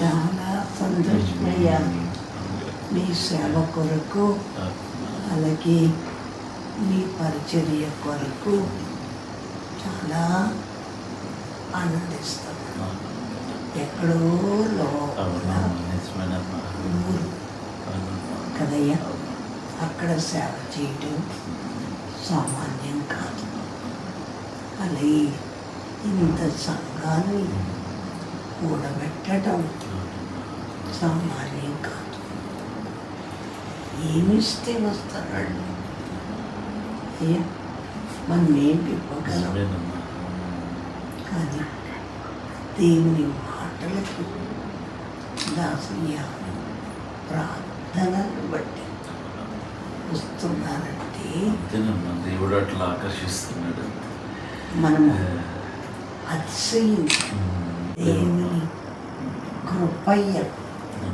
చాలా సంతోషమయ్యాను మీ సేవ కొరకు అలాగే మీ పరిచర్య కొరకు చాలా ఆనందిస్తాను ఎక్కడో లోపల ఊరు కదయ్యా అక్కడ సేవ చేయటం సామాన్యం కాదు. అలాగే ఇంత సంఘాన్ని కూడబెట్టడం సామాన్యం కాదు. ఏమిస్తే వస్తాడు అయ్యా మనం ఏం ఇవ్వగలం కానీ దేవుని మాటలకు దాసయ్య ప్రార్థనలు బట్టి వస్తున్నారంటే దేవుడు అట్లా ఆకర్షిస్తున్నాడు. మనము అతిశయించి దేవుని മുപ്പയ്യ